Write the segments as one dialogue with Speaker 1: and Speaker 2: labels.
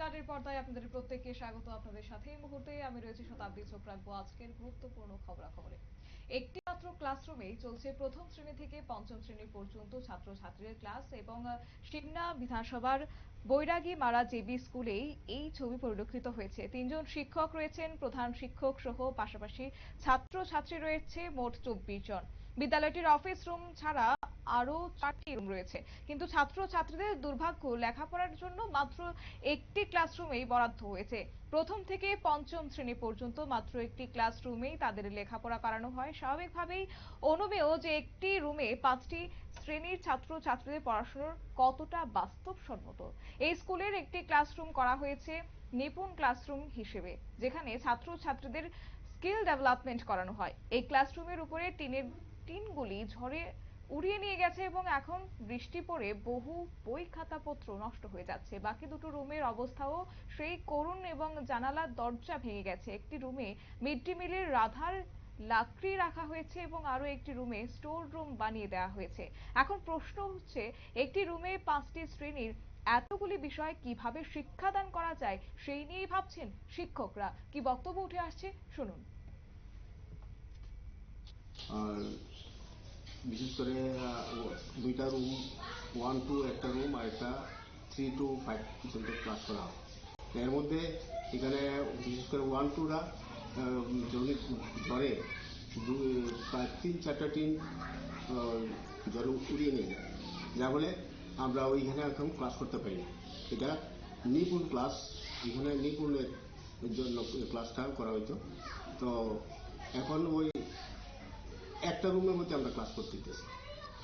Speaker 1: কার্ডের পর্দায় আপনাদের প্রত্যেককে স্বাগত আপনাদের সাথে। এই মুহূর্তে আমি রয়েছি শতাব্দী আজকের গুরুত্বপূর্ণ খবরাখবরে। একটি মাত্র চলছে প্রথম শ্রেণি থেকে পঞ্চম শ্রেণি পর্যন্ত ক্লাস এবং বিধানসভার বৈরাগী মারা জেবি স্কুলেই এই ছবি পরিলক্ষিত হয়েছে। তিনজন শিক্ষক রয়েছেন, প্রধান শিক্ষক সহ পাশাপাশি ছাত্রছাত্রী রয়েছে মোট চব্বিশ জন। বিদ্যালয়টির অফিস রুম ছাড়া আরও চারটি রুম রয়েছে। কিন্তু ছাত্র ছাত্রীদের দুর্ভাগ্য, লেখাপড়ার জন্য মাত্র একটি ক্লাসরুমেই বরাদ্দ হয়েছে। প্রথম থেকে পঞ্চম শ্রেণি পর্যন্ত মাত্র একটি ক্লাসরুমেই তাদের লেখাপড়া করানো হয়। স্বাভাবিকভাবেই অনুমেয় যে একটি রুমে পাঁচটি শ্রেণির ছাত্র ছাত্রীদের পড়াশোনার কতটা বাস্তবসম্মত। এই স্কুলের একটি ক্লাসরুম করা হয়েছে নিপুণ ক্লাসরুম হিসেবে, যেখানে ছাত্র ছাত্রীদের স্কিল ডেভেলপমেন্ট করানো হয়। এই ক্লাসরুমের উপরে টিনের, টিনগুলি ঝড়ে উড়িয়ে নিয়ে গেছে এবং এখন বৃষ্টি পড়ে বহু বই খাতাপত্র নষ্ট হয়ে যাচ্ছে। বাকি দুটো রুমের অবস্থাও সেই করুণ এবং জানালার দরজা ভেঙে গেছে। একটি রুমে মিড ডে মিলের রাধার লাকড়ি রাখা হয়েছে এবং আরও একটি রুমে স্টোর রুম বানিয়ে দেওয়া হয়েছে। এখন প্রশ্ন হচ্ছে, একটি রুমে পাঁচটি শ্রেণির এতগুলি বিষয় কীভাবে শিক্ষাদান করা যায় সেই নিয়েই ভাবছেন শিক্ষকরা। কি বক্তব্য উঠে আসছে, শুনুন।
Speaker 2: আর বিশেষ করে দুইটা রুম ওয়ান টু একটা রুম আর একটা থ্রি টু ফাইভ পর্যন্ত ক্লাস করা হয়। এর মধ্যে এখানে বিশেষ করে ওয়ান টুরা ঝড়ে দু- প্রায় তিন চারটা আহ, ঝড়ে উড়িয়ে নিয়ে যায়। যা বলে আমরা ওইখানে এখন ক্লাস করতে পারি এটা নিপুণ ক্লাস এখানে নিপুণের জন্য ক্লাসটা করা হইতো। তো এখন ওই একটা রুমের মধ্যে আমরা ক্লাস করতে দিতেছি।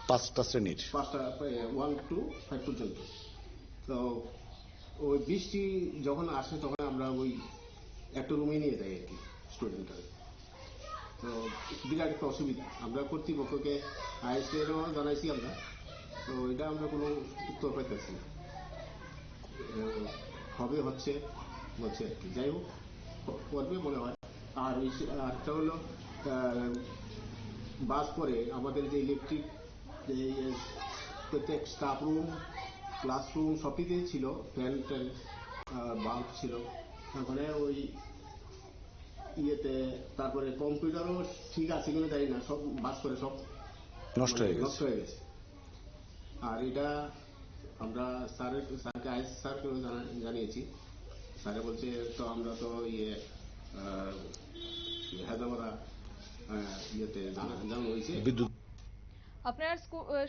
Speaker 3: পাঁচটা শ্রেণির।
Speaker 2: পাঁচটা ওয়ান টু ফাইভ পর্যন্ত। তো ওই বৃষ্টি যখন আসে তখন আমরা ওই একটা রুমে নিয়ে যাই আর কি স্টুডেন্টরা তো বিরাট একটা অসুবিধা। আমরা কর্তৃপক্ষকে আইএসএরও জানাইছি আমরা। তো এটা আমরা কোনো উত্তর পাইতেছি না। হবে হচ্ছে বলছে আর কি। যাই হোক করবে মনে হয়। আর ওই আরেকটা হলো বাস করে আমাদের যে ইলেকট্রিক প্রত্যেক স্টাফ রুম ক্লাসরুম সবটিতেই ছিল ফ্যান ট্যান বাল্ব ছিল। তারপরে ওই ইয়েতে তারপরে কম্পিউটারও ঠিক আছে কিনা জানি না সব বাস করে সব
Speaker 3: নষ্ট হয়ে
Speaker 2: মানে
Speaker 3: গেছে।
Speaker 2: নষ্ট হয়ে গেছে। আর এটা আমরা স্যারের স্যারকে আইস স্যারকেও জানা- জানিয়েছি। স্যারে বলছে তো আমরা তো ইয়ে আহ,
Speaker 3: বিদ্যুৎ
Speaker 1: আপনারা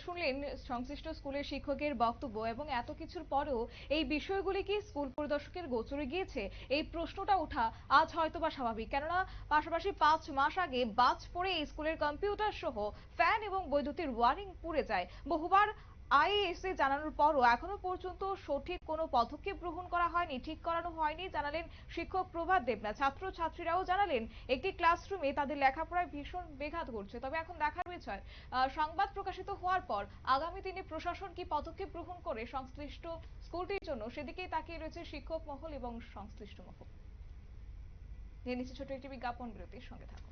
Speaker 1: শুনলেন সংশ্লিষ্ট স্কুলের শিক্ষকের বক্তব্য এবং এত কিছুর পরেও এই বিষয়গুলি কি স্কুল পরিদর্শকের গোচরে গিয়েছে? এই প্রশ্নটা ওঠা আজ হয়তো বা স্বাভাবিক। কেননা পাশাপাশি পাঁচ মাস আগে বাজ পড়ে স্কুলের কম্পিউটার সহ ফ্যান এবং বৈদ্যুতিক ওয়ারিং পুড়ে যায়। বহুবার আইএসএ জানানোর পরও এখনও পর্যন্ত সঠিক কোনো পদক্ষেপ গ্রহণ করা হয়নি, ঠিক করানো হয়নি, জানালেন শিক্ষক প্রভাত দেবনা ছাত্র ছাত্রীরাও জানালেন, একটি ক্লাসরুমে তাদের লেখাপড়ায় ভীষণ ব্যাঘাত ঘটছে। তবে এখন দেখার বিষয় সংবাদ প্রকাশিত হওয়ার পর আগামী দিনে প্রশাসন কি পদক্ষেপ গ্রহণ করে সংশ্লিষ্ট স্কুলটির জন্য? সেদিকেই তাকিয়ে রয়েছে শিক্ষক মহল এবং সংশ্লিষ্ট মহল। নিয়ে নিচ্ছে ছোট একটি বিজ্ঞাপন বিরতির সঙ্গে থাকুন।